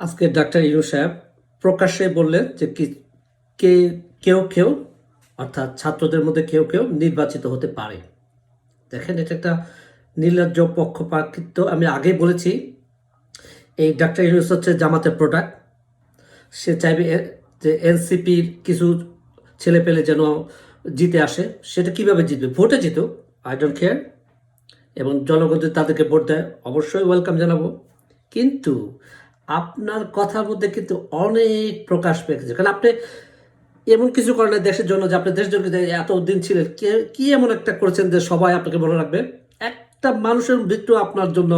আজকে ডাক্তার ইনু সাহেব প্রকাশ্যে বললেন যে কি কেউ কেউ, অর্থাৎ ছাত্রদের মধ্যে কেউ কেউ নির্বাচিত হতে পারে। দেখেন, এটা একটা নির্লজ্জ পক্ষপাতিত্ব আমি আগেই বলেছি, এই ডাক্তার ইউনুস হচ্ছে জামাতের প্রোডাক্ট। সে চাইবে যে এনসিপির কিছু ছেলে পেলে যেন জিতে আসে। সেটা কীভাবে জিতবে? ভোটে জিতুক, আই ডোন্ট কেয়ার। এবং জনগণ যদি তাদেরকে ভোট দেয়, অবশ্যই ওয়েলকাম জানাব। কিন্তু আপনার কথার মধ্যে কিন্তু অনেক প্রকাশ পেয়েছে কারণ আপনি এমন কিছু করেন দেশের জন্য যে আপনি দেশের জন্য এত দিন ছিলেন। কে এমন একটা করেছেন যে সবাই আপনাকে মনে রাখবে? একটা মানুষের মৃত্যু আপনার জন্য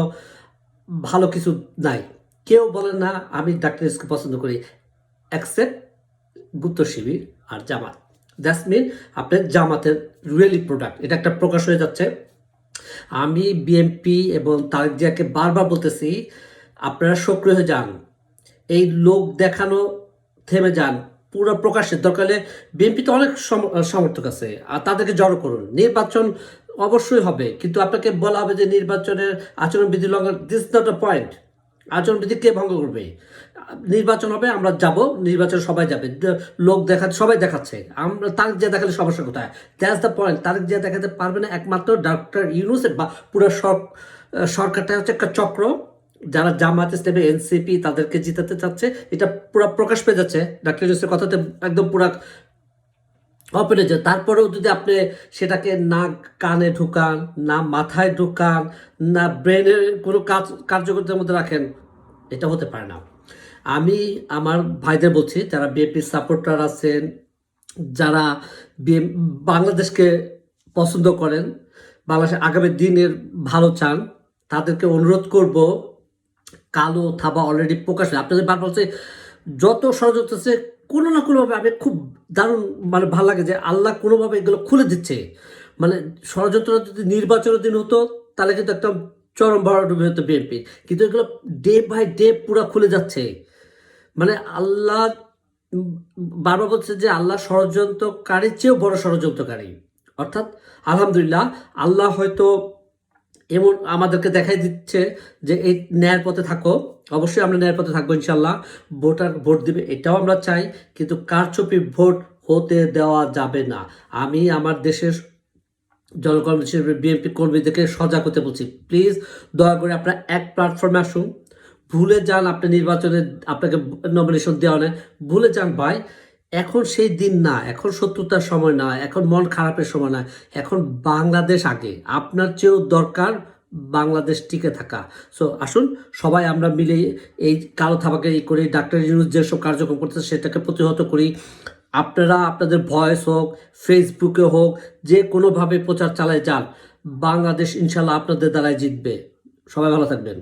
ভালো কিছু নাই। কেউ বলে না, আমি ডাক্তার ইউনুসকে পছন্দ করি। Accept Gupta Shibir R Jamaat. That's mean আপনার জামাতের রিয়েলি প্রোডাক্ট এটা একটা প্রকাশ হয়ে যাচ্ছে। আমি বিএমপি এবং তারেক জিয়াকে বারবার বলতেছি আপনারা সক্রিয় হয়ে যান। এই লোক দেখানো, থেমে যান। পুরো প্রকাশের দরকার বিএনপিতে অনেক সম- সমর্থক আছে। আর তাদেরকে জড়ো করুন। নির্বাচন অবশ্যই হবে। কিন্তু আপনাকে বলা হবে যে নির্বাচনের আচরণবিধি লঙ্ঘন দিস নট আ পয়েন্ট আচরণবিধি কে ভঙ্গ করবে? নির্বাচন হবে, আমরা যাব, নির্বাচন সবাই যাবে। লোক দেখা, সবাই দেখাচ্ছে। আমরা তারিখ যে দেখালে সমস্যা কোথায়? দ্যাটস দ্য পয়েন্ট তারিখ যে দেখাতে পারবে না একমাত্র ডক্টর ইউনুসের বা পুরো সর- সরকারটা হচ্ছে একটা চক্র। যারা জামাত ইসলামী, এনসিপি তাদেরকে জিতাতে চাচ্ছে, এটা পুরো প্রকাশ পেয়ে যাচ্ছে। ডাক্তার ইউনুসের কথাতে একদম পুরো ওপেনে যায় তারপরেও যদি আপনি সেটাকে না কানে ঢুকান, না মাথায় ঢুকান, না ব্রেনের কোনো কাজ, কার্যকরিতার মধ্যে রাখেন, এটা হতে পারে না। আমি আমার ভাইদের বলছি, যারা বিএনপির সাপোর্টার আছেন, যারা বাংলাদেশকে পছন্দ করেন বাংলাদেশের আগামী দিনের ভালো চান, তাদেরকে অনুরোধ করব কালো থাবা অলরেডি প্রকাশ হয়ে আপনাদের বারবার বলছে, যত ষড়যন্ত্র আছে কোনো না কোনোভাবে আমি খুব দারুণ মানে ভালো লাগে যে আল্লাহ কোনোভাবে এগুলো খুলে দিচ্ছে। মানে ষড়যন্ত্র যদি নির্বাচনের দিন হতো, তাহলে কিন্তু একদম চরম ভরাডুবি হতো বিএনপি। কিন্তু এগুলো ডে বাই ডে পুরো খুলে যাচ্ছে। মানে আল্লাহ, বারবার বলছে যে আল্লাহ ষড়যন্ত্রকারীর চেয়েও বড় ষড়যন্ত্রকারী। অর্থাৎ আলহামদুলিল্লাহ, আল্লাহ হয়তো এমন আমাদেরকে দেখাই দিচ্ছে যে এই ন্যায়ের পথে থাকো। অবশ্যই আমরা ন্যায়ের পথে থাকব ইনশাল্লাহ ভোটার ভোট দিবে, এটাও আমরা চাই, কিন্তু কারচুপি ভোট হতে দেওয়া যাবে না। আমি আমার দেশের জনগণ হিসেবে বিএনপি কর্মীদেরকে সজাগ হতে বলছি। প্লিজ দয়া করে আপনারা এক প্ল্যাটফর্মে আসুন। ভুলে যান আপনি নির্বাচনে আপনাকে নমিনেশন দেওয়া নেই। ভুলে যান ভাই। এখন সেই দিন না, এখন শত্রুতার সময় না, এখন মন খারাপের সময় না, এখন বাংলাদেশ আগে। আপনার চেয়েও দরকার বাংলাদেশ টিকে থাকা। সো আসুন, সবাই আমরা মিলে এই কালো থাবাকে ই করি ডাক্তার যেসব কার্যক্রম করতেছে সেটাকে প্রতিহত করি। আপনারা আপনাদের ভয়েস হোক, ফেসবুকে হোক, যে কোনোভাবে প্রচার চালায় যান, বাংলাদেশ ইনশাল্লাহ আপনাদের দ্বারাই জিতবে। সবাই ভালো থাকবেন।